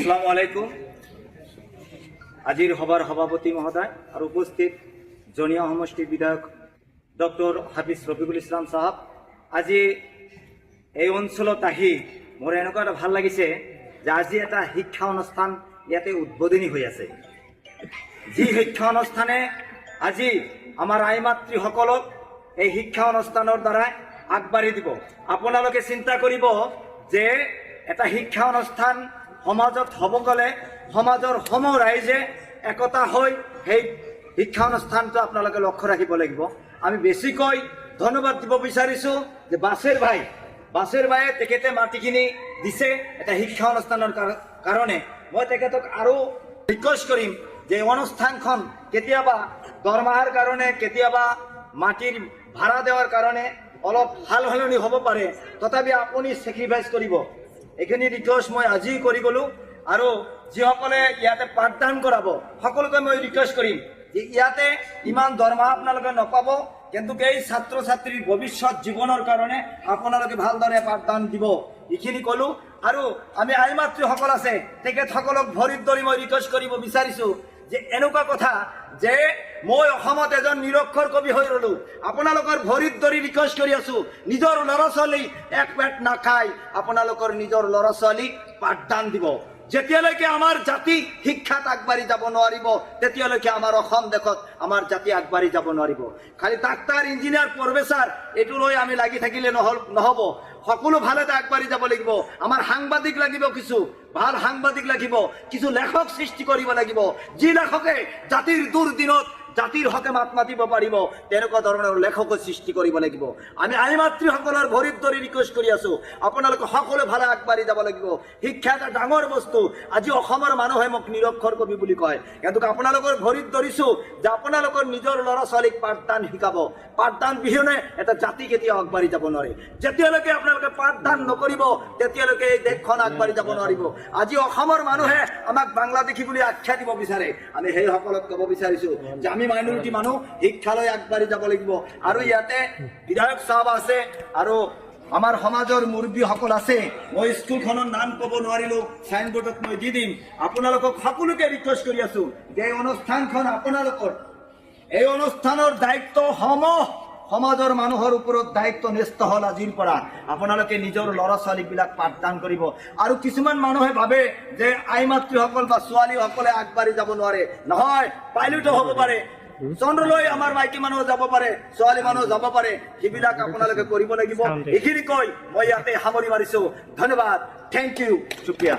আসসালামু আলাইকুম। আজিৰ সভাৰ সভাপতি মহোদয় আৰু উপস্থিত জনীয় সমষ্টিৰ বিধায়ক ডক্টৰ হাফিজ ৰফিকুল ইছলাম চাহাব আজি এই অঞ্চলত আহি মোৰ এনেকুৱা এটা ভালো লাগিছে যে আজি এটা শিক্ষা অনুষ্ঠান ইয়াতে উদ্বোধনী হৈ আছে। যি শিক্ষা অনুষ্ঠানে আজি আমাৰ আই মাতৃসকলক এই শিক্ষা অনুষ্ঠানৰ দ্বাৰাই আগবাঢ়ি দিব। আপোনালোকে চিন্তা কৰিব যে এটা শিক্ষা অনুষ্ঠান সমাজত হ'ব গ'লে, সমাজৰ সম ৰাইজে একতা হৈ সেই শিক্ষা অনুষ্ঠানটো আপোনালোকে লক্ষ্য ৰাখিব লাগিব। আমি বেছিকৈ ধন্যবাদ দিব বিচাৰিছোঁ যে বাছেৰ ভাই, বাছেৰ ভাইয়ে তেখেতে মাটিখিনি দিছে এটা শিক্ষা অনুষ্ঠানৰ কাৰ- কাৰণে। মই তেখেতক আৰু ৰিকুৱেষ্ট কৰিম যে অনুষ্ঠানখন কেতিয়াবা দৰমহাৰ কাৰণে, কেতিয়াবা মাটিৰ ভাড়া দেওয়াৰ কাৰণে অলপ সাল সলনি হ'ব পাৰে। তথাপি আপুনি চেক্ৰিফাইচ কৰিব। এইখিনি ৰিকুৱেষ্ট মই আজি কৰি গ'লোঁ। আৰু যিসকলে ইয়াতে পাঠদান কৰাব, সকলোকে মই ৰিকুৱেষ্ট কৰিম যে ইয়াতে ইমান দৰমহা আপোনালোকে নাপাব, কিন্তু এই ছাত্ৰ ছাত্ৰীৰ ভৱিষ্যত জীৱনৰ কাৰণে আপোনালোকে ভালদৰে পাঠদান দিব। এইখিনি ক'লোঁ। আৰু আমি আই মাতৃসকল আছে, তেখেতসকলক ভৰিত ধৰি মই ৰিকুৱেষ্ট কৰিব বিচাৰিছোঁ। যে এনেকুৱা কথা যে মই অসমত এজন নিৰক্ষৰ কবি হৈ ৰ'লোঁ। আপোনালোকৰ ভৰিত ধৰি ৰিকুৱেষ্ট কৰি আছোঁ, নিজৰ ল'ৰা ছোৱালী এক পেট নাখায় আপোনালোকৰ নিজৰ ল'ৰা ছোৱালীক পাঠদান দিব। যেতিয়ালৈকে আমাৰ জাতি শিক্ষাত আগবাঢ়ি যাব নোৱাৰিব, তেতিয়ালৈকে আমাৰ অসম দেশত আমাৰ জাতি আগবাঢ়ি যাব নোৱাৰিব। খালি ডাক্তাৰ, ইঞ্জিনিয়াৰ প্ৰফেচাৰ এইটো লৈ আমি লাগি থাকিলে নহল, নহ'ব। সকলো ভালতে আগবাঢ়ি যাব লাগিব। আমাৰ সাংবাদিক লাগিব কিছু, ভালো সাংবাদিক লাগিব। কিছু লেখক সৃষ্টি কৰিব লাগিব। যি লেখকে জাতিৰ দুৰ্দিনত জাতিৰ হকে মাত মাতিব পাৰিব, তেনেকুৱা ধৰণৰ লেখকো সৃষ্টি কৰিব লাগিব। আমি আই মাতৃসকলৰ ভৰিত ধৰি ৰিকুৱেষ্ট কৰি আছো, আপোনালোকে সকলো ভালে আগবাঢ়ি যাব লাগিব। শিক্ষা এটা ডাঙৰ বস্তু, আজি অসমৰ মানুহে মোক নিৰক্ষৰ কবি বুলি কয়। কিন্তু আপোনালোকৰ ভৰিত ধৰিছো যে আপোনালোকৰ নিজৰ ল'ৰা ছোৱালীক পাঠদান শিকাব। পাঠদান বিহীনে এটা জাতি কেতিয়াও আগবাঢ়ি যাব নোৱাৰে। যেতিয়ালৈকে আপোনালোকে পাঠদান নকৰিব, তেতিয়ালৈকে এই দেশখন আগবাঢ়ি যাব নোৱাৰিব। আজি অসমৰ মানুহে আমাক বাংলাদেশী বুলি আখ্যা দিব বিচাৰে। আমি সেইসকলক ক'ব বিচাৰিছো যে আমি মাইনৰিটি মানুহ শিক্ষালৈ আগবাঢ়ি যাব লাগিব। আৰু ইয়াতে বিধায়ক চাহাব আছে, আৰু আমাৰ সমাজৰ মুৰব্বীসকল আছে, মই স্কুলখনৰ নাম ক'ব নোৱাৰিলোঁ চাইনবোৰ্ডত মই দি দিম। আপোনালোকক সকলোকে ৰিকুৱেষ্ট কৰি আছো যে এই অনুষ্ঠানখন আপোনালোকৰ, এই অনুষ্ঠানৰ দায়িত্ব সম সমাজৰ মানুহৰ ওপৰত দায়িত্ব ন্যস্ত হ'ল আজিৰ পৰা। আপোনালোকে নিজৰ ল'ৰা ছোৱালীবিলাক পাঠদান কৰিব। আৰু কিছুমান মানুহে ভাবে যে আই মাতৃসকল বা ছোৱালীসকলে আগবাঢ়ি যাব নোৱাৰে। নহয় পাইলটো হ'ব পাৰে। চন্দ্ৰলৈ আমাৰ মাইকী মানুহ যাব পাৰে ছোৱালী মানুহ যাব পাৰে। সেইবিলাক আপোনালোকে কৰিব লাগিব। এইখিনি কৈ মই ইয়াতে সামৰি মাৰিছো। ধন্যবাদ। Thank you শুক্ৰিয়া